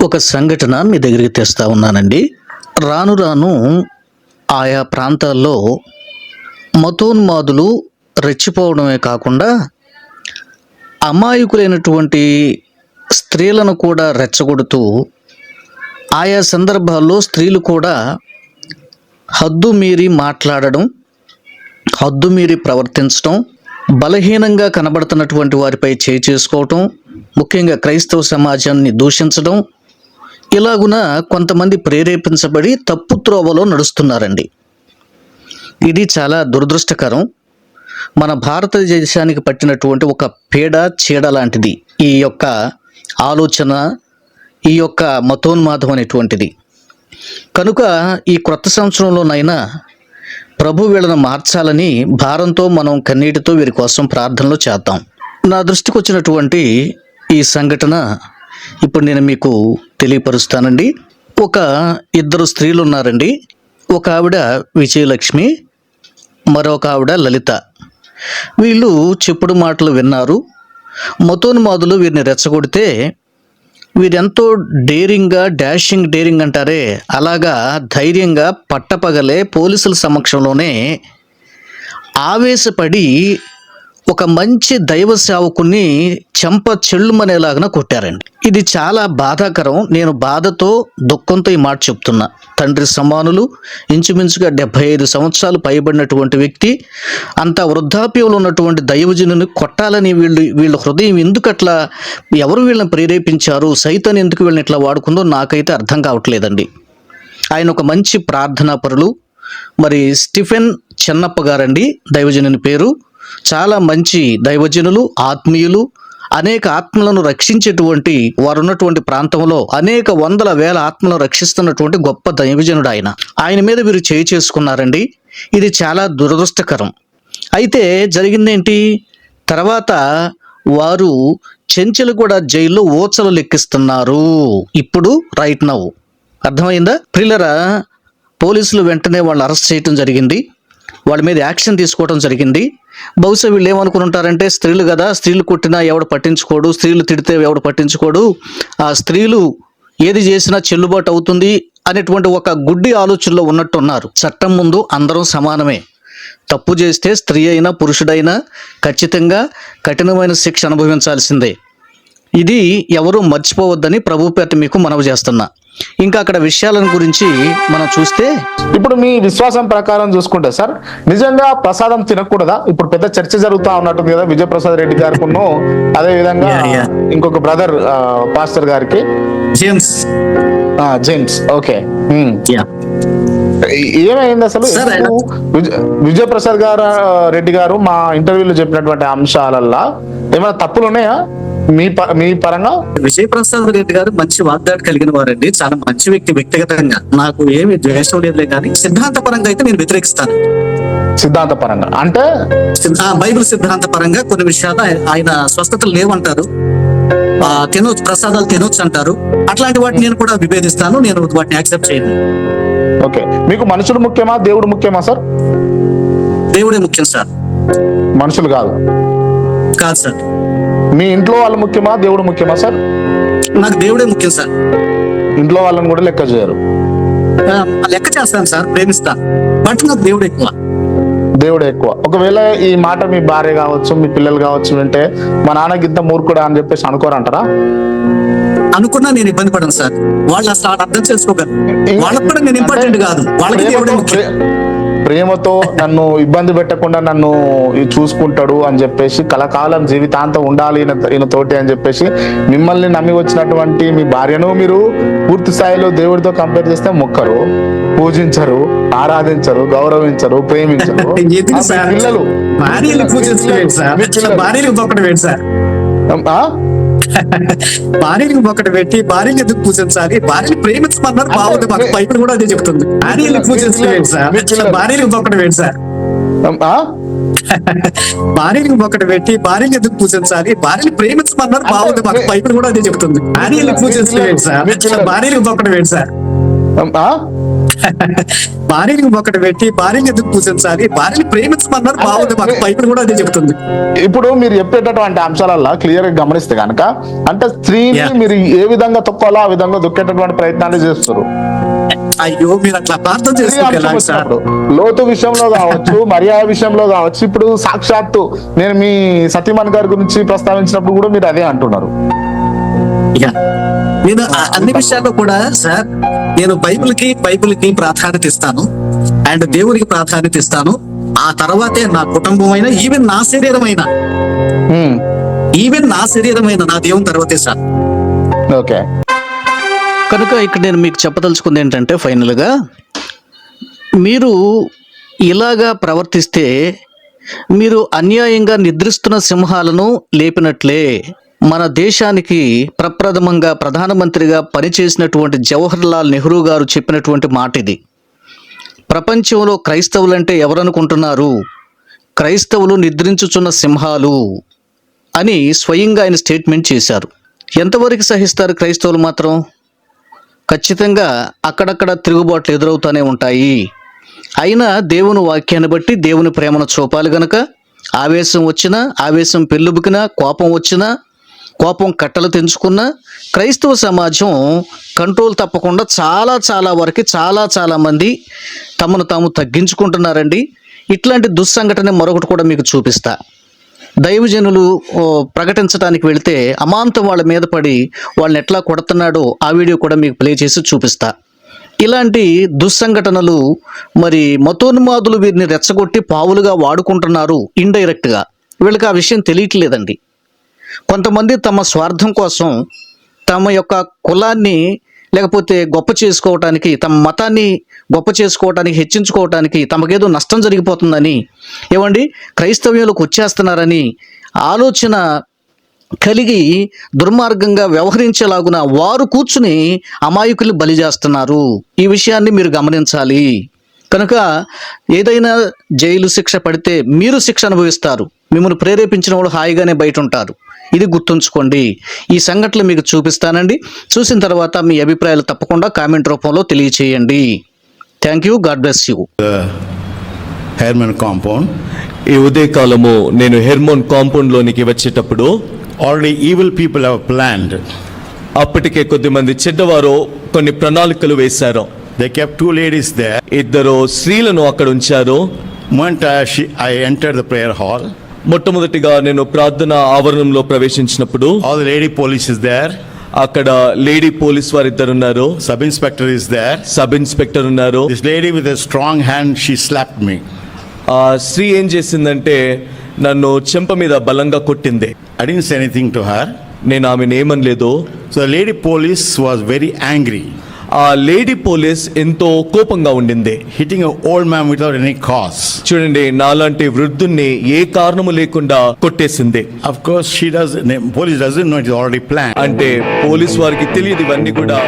ఒక సంఘటన మీ దగ్గరికి తెస్తా ఉన్నానండి. రాను రాను ఆయా ప్రాంతాల్లో మతోన్మాదులు రెచ్చిపోవడమే కాకుండా అమాయకులైనటువంటి స్త్రీలను కూడా రెచ్చగొడుతూ ఆయా సందర్భాల్లో స్త్రీలు కూడా హద్దు మీరి మాట్లాడడం హద్దు మీరి ప్రవర్తించడం బలహీనంగా కనబడుతున్నటువంటి వారిపై చేయి చేసుకోవటం ముఖ్యంగా క్రైస్తవ సమాజాన్ని దూషించడం ఇలాగున కొంతమంది ప్రేరేపించబడి తప్పు త్రోవలో నడుస్తున్నారండి. ఇది చాలా దురదృష్టకరం. మన భారతదేశానికి పట్టినటువంటి ఒక పీడ చీడ లాంటిది. ఈ యొక్క ఆలోచన ఈ యొక్క మతోన్మాదం అనేటువంటిది. కనుక ఈ క్రొత్త సంవత్సరంలోనైనా ప్రభు వీళ్ళను మార్చాలని భారంతో మనం కన్నీటితో వీరి కోసం ప్రార్థనలు చేద్దాం. నా దృష్టికి వచ్చినటువంటి ఈ సంఘటన ఇప్పుడు నేను మీకు తెలియపరుస్తానండి. ఒక ఇద్దరు స్త్రీలు ఉన్నారండి. ఒక ఆవిడ విజయలక్ష్మి మరొక ఆవిడ లలిత. వీళ్ళు చెప్పుడు మాటలు విన్నారు. మతోన్మాదులు వీరిని రెచ్చగొడితే వీరెంతో డేరింగ్గా డాషింగ్ డేరింగ్ అంటారే అలాగా ధైర్యంగా పట్టపగలే పోలీసుల సమక్షంలోనే ఆవేశపడి ఒక మంచి దైవ సేవకుని చెంప చెల్లుమనేలాగా కొట్టారండి. ఇది చాలా బాధాకరం. నేను బాధతో దుఃఖంతో ఈ మాట చెప్తున్నా. తండ్రి సమానులు ఇంచుమించుగా డెబ్బై ఐదు సంవత్సరాలు పైబడినటువంటి వ్యక్తి అంత వృద్ధాప్యంలో ఉన్నటువంటి దైవజనుని కొట్టాలని వీళ్ళు వీళ్ళ హృదయం ఎందుకు అట్లా ఎవరు వీళ్ళని ప్రేరేపించారు సైతాన్ని ఎందుకు వీళ్ళని ఇట్లా వాడుకుందో నాకైతే అర్థం కావట్లేదండి. ఆయన ఒక మంచి ప్రార్థనా పరులు మరి స్టిఫెన్ చెన్నప్ప గారండి దైవజనుని పేరు. చాలా మంచి దైవజనులు ఆత్మీయులు అనేక ఆత్మలను రక్షించేటువంటి వారు ఉన్నటువంటి ప్రాంతంలో అనేక వందల వేల ఆత్మలను రక్షిస్తున్నటువంటి గొప్ప దైవజనుడు ఆయన. ఆయన మీద వీరు చేయి చేసుకున్నారండి. ఇది చాలా దురదృష్టకరం. అయితే జరిగిందేంటి? తర్వాత వారు చెంచలగూడ జైల్లో ఓచలు లెక్కిస్తున్నారు. ఇప్పుడు రైట్ నౌ. అర్థమైందా? ప్రిల్లరా పోలీసులు వెంటనే వాళ్ళు అరెస్ట్ చేయటం జరిగింది. వాళ్ళ మీద యాక్షన్ తీసుకోవడం జరిగింది. బహుశా వీళ్ళు ఏమనుకుని ఉంటారంటే స్త్రీలు కదా స్త్రీలు కొట్టినా ఎవడు పట్టించుకోడు స్త్రీలు తిడితే ఎవడు పట్టించుకోడు. ఆ స్త్రీలు ఏది చేసినా చెల్లుబాటు అవుతుంది అనేటువంటి ఒక గుడ్డి ఆలోచనలో ఉన్నట్టు ఉన్నారు చట్టం ముందు అందరం సమానమే. తప్పు చేస్తే స్త్రీ అయినా పురుషుడైనా ఖచ్చితంగా కఠినమైన శిక్ష అనుభవించాల్సిందే. ఇది ఎవరూ మర్చిపోవద్దని ప్రభుపేట మీకు మనవి చేస్తున్నా. ఇంకా అక్కడ విషయాలను గురించి మనం చూస్తే ఇప్పుడు మీ విశ్వాసం ప్రకారం చూసుకుంటే సార్ నిజంగా ప్రసాదం తినకూడదా? ఇప్పుడు పెద్ద చర్చ జరుగుతా ఉన్నట్టుంది కదా విజయ ప్రసాద్ రెడ్డి గారికి అదే విధంగా. ఇంకొక బ్రదర్ పాస్టర్ గారికి. జేమ్స్ జేమ్స్ ఓకే యా ఏమైంది అసలు? Sir, ఆయన- ఎందుకు విజ- విజయ ప్రసాద్ గారు రెడ్డి గారు మా ఇంటర్వ్యూలో చెప్పినటువంటి అంశాలల్లో ఏమైనా తప్పులు ఉన్నాయా మీ మీ పరంగా విజయ్ ప్రసాద్ రెడ్డి గారు మంచి వాగ్దాటి కలిగిన వారండి. చాలా మంచి వ్యక్తి వ్యక్తిగతంగా. నాకు ఏమి ద్వేషం లేదులే కానీ సిద్ధాంత పరంగా అయితే నేను వ్యతిరేకిస్తాను. సిద్ధాంత పరంగా అంటే బైబిల్ సిద్ధాంత పరంగా కొన్ని విషయాలు ఆయన- స్వస్థతలు లేవంటారు. తినొచ్చు ప్రసాదాలు తినొచ్చు అంటారు. అట్లాంటి వాటిని నేను కూడా విభేదిస్తాను. నేను వాటిని యాక్సెప్ట్ చేయను. ఓకే. మీకు మనుషులు ముఖ్యమా దేవుడు ముఖ్యమా సార్? దేవుడే ముఖ్యం సార్. మనుషులు కాదు. కాదు సార్. మీ ఇంట్లో వాళ్ళు ముఖ్యమా? దేవుడు ముఖ్యమా సార్? నాకు దేవుడే ముఖ్యం సార్. ఇంట్లో వాళ్ళని కూడా లెక్క చేయరు. లెక్క చేస్తాను సార్. ప్రేమిస్తాను బట్ నాకు దేవుడు ఎక్కువ. దేవుడు ఎక్కువ. ఒకవేళ ఈ మాట మీ భార్య కావచ్చు మీ పిల్లలు కావచ్చు వింటే మా నాన్నకి ఇంత మూర్ఖుడా అని చెప్పేసి అనుకోరంటారా? అనుకున్నా నేను ఇబ్బంది పడను సార్. వాళ్ళు అసలు అర్థం చేసుకోగలరు. వాళ్ళకు కూడా నేను ఇంపార్టెంట్ కాదు. వాళ్ళకి దేవుడే ప్రేమతో- నన్ను ఇబ్బంది పెట్టకుండా నన్ను చూసుకుంటాడు అని చెప్పేసి కలకాలం జీవితాంతం ఉండాలి ఈయన తోటి అని చెప్పేసి మిమ్మల్ని నమ్మి వచ్చినటువంటి మీ భార్యను మీరు పూర్తి స్థాయిలో దేవుడితో కంపేర్ చేస్తే మొక్కరు పూజించరు ఆరాధించరు గౌరవించరు ప్రేమించరు? పిల్లలు. భార్యలు సార్. భార్యలు సార్. ఆ? భార్యలు మొక్కట పెట్టి భార్యలు ఎందుకు పూజించాలి భార్యలు ప్రేమించమన్నారు బాగుంది మాకు బైబిల్ కూడా అదే చెప్తుంది భార్యలు పూజించడం ఏంటి సార్. భార్యలు మొక్కడం ఏంటి సార్ ఆ? భార్యలు మొక్కట పెట్టి భార్యలు ఎందుకు పూజించాలి భార్యలు ప్రేమించమన్నారు బాగుంది మాకు బైబిల్ కూడా అదే చెప్తుంది భార్యలు పూజించడం ఏంటి సార్. భార్యలు మొక్కడం ఏంటి సార్? భార్యని ఒకటి పెట్టి భార్యని ఎందుకు పూజించాలి భార్యని ప్రేమించమన్నారు బాగుంది మాకు బైబిల్ కూడా అదే చెప్తుంది ఇప్పుడు మీరు చెప్పేటటువంటి అంశాలల్లో క్లియర్గా గమనిస్తే కనుక అంటే స్త్రీని. మీరు ఏ విధంగా తొక్కాలో ఆ విధంగా దొక్కేటటువంటి ప్రయత్నాలు చేస్తారు? అయ్యో మీరు అట్లా ప్రార్థన వచ్చినప్పుడు లోతు విషయంలో కావచ్చు మర్యాద విషయంలో కావచ్చు ఇప్పుడు సాక్షాత్తు నేను మీ సతీమణి గారి గురించి ప్రస్తావించినప్పుడు కూడా మీరు అదే అంటున్నారు. నేను ఆ- అన్ని విషయాల్లో కూడా సార్ నేను బైబిల్కి బైబిల్కి ప్రాధాన్యత ఇస్తాను. అండ్ దేవునికి ప్రాధాన్యత ఇస్తాను. ఆ తర్వాతే నా కుటుంబమైన ఈవెన్ నా శరీరమైన. హ్మ్. ఈవెన్ నా శరీరమైన నా దేవుని తర్వాతే సార్ ఓకే కనుక ఇక్కడ నేను మీకు చెప్పదలుచుకుంది ఏంటంటే ఫైనల్గా మీరు ఇలాగా ప్రవర్తిస్తే మీరు అన్యాయంగా నిద్రిస్తున్న సింహాలను లేపినట్లే. మన దేశానికి ప్రప్రథమంగా ప్రధానమంత్రిగా పనిచేసినటువంటి జవహర్ లాల్ నెహ్రూ గారు చెప్పినటువంటి మాట ఇది ప్రపంచంలో క్రైస్తవులంటే ఎవరనుకుంటున్నారు? క్రైస్తవులు నిద్రించుచున్న సింహాలు అని స్వయంగా ఆయన స్టేట్మెంట్ చేశారు. ఎంతవరకు సహిస్తారు క్రైస్తవులు మాత్రం? ఖచ్చితంగా అక్కడక్కడ తిరుగుబాట్లు ఎదురవుతూనే ఉంటాయి. అయినా దేవుని వాక్యాన్ని బట్టి దేవుని ప్రేమను చూపాలి గనక. ఆవేశం వచ్చినా ఆవేశం పెళ్ళుబుకినా కోపం వచ్చినా కోపం కట్టలు తెంచుకున్నా క్రైస్తవ సమాజం కంట్రోల్ తప్పకుండా చాలా చాలా వరకు చాలా చాలామంది తమను తాము తగ్గించుకుంటున్నారండి. ఇట్లాంటి దుస్సంఘటన మరొకటి కూడా మీకు చూపిస్తా. దైవజనులు ప్రకటించడానికి వెళితే అమాంతం వాళ్ళ మీద పడి వాళ్ళని ఎట్లా కొడుతున్నాడో ఆ వీడియో కూడా మీకు ప్లే చేసి చూపిస్తా. ఇలాంటి దుస్సంఘటనలు మరి మతోన్మాదులు వీరిని రెచ్చగొట్టి పావులుగా వాడుకుంటున్నారు ఇండైరెక్ట్గా. వీళ్ళకి ఆ విషయం తెలియట్లేదండి. కొంతమంది తమ స్వార్థం కోసం తమ యొక్క కులాన్ని లేకపోతే గొప్ప చేసుకోవటానికి తమ మతాన్ని గొప్ప చేసుకోవటానికి హెచ్చించుకోవటానికి తమకేదో నష్టం జరిగిపోతుందని ఏమండి? క్రైస్తవ్యంలోకి వచ్చేస్తున్నారని ఆలోచన కలిగి దుర్మార్గంగా వ్యవహరించేలాగున వారు కూర్చుని అమాయకులు బలి చేస్తున్నారు. ఈ విషయాన్ని మీరు గమనించాలి. కనుక ఏదైనా జైలు శిక్ష పడితే మీరు శిక్ష అనుభవిస్తారు. మిమ్మల్ని ప్రేరేపించిన వాళ్ళు హాయిగానే బయట ఉంటారు. ఇది గుర్తుంచుకోండి. ఈ సంఘటనలు మీకు చూపిస్తానండి. చూసిన తర్వాత మీ అభిప్రాయాలు తప్పకుండా కామెంట్ రూపంలో తెలియచేయండి. Thank you God bless you Hermon compound ఈ ఉదయకాలము నేను హెర్మోన్ కాంపౌండ్ లోనికి వచ్చేటప్పుడు already evil people have planned అప్పటికే కొద్దిమంది చెడ్డవారు కొన్ని ప్రణాళికలు వేశారు. They kept two ladies they ఇద్దరు స్త్రీలను అక్కడ ఉంచారు. మొంట I enter the prayer hall మొట్టమొదటిగా నేను ప్రార్థన ఆవరణంలో ప్రవేశించినప్పుడు all lady police is there అక్కడ లేడీ పోలీస్ వారు ఇద్దరు ఉన్నారు. Sub inspector is there sub inspector ఉన్నారు. This lady with a strong hand she slapped me ఆ స్త్రీ ఏం చేసిందంటే నన్ను చెంప మీద బలంగా కొట్టింది. I didn't anything to her నేను ఆమెను ఏమనలేదు. So lady police was very angry ఆ లేడీ పోలీస్ ఎంతో కోపంగా ఉండింది. Hitting old man without any cause చూడండి నాలాంటి వృద్ధుణ్ణి ఏ కారణము లేకుండా కొట్టేసింది. Of course she does police doesn't know it already plan అంటే పోలీస్ వారికి తెలియదు ఇవన్నీ కూడా.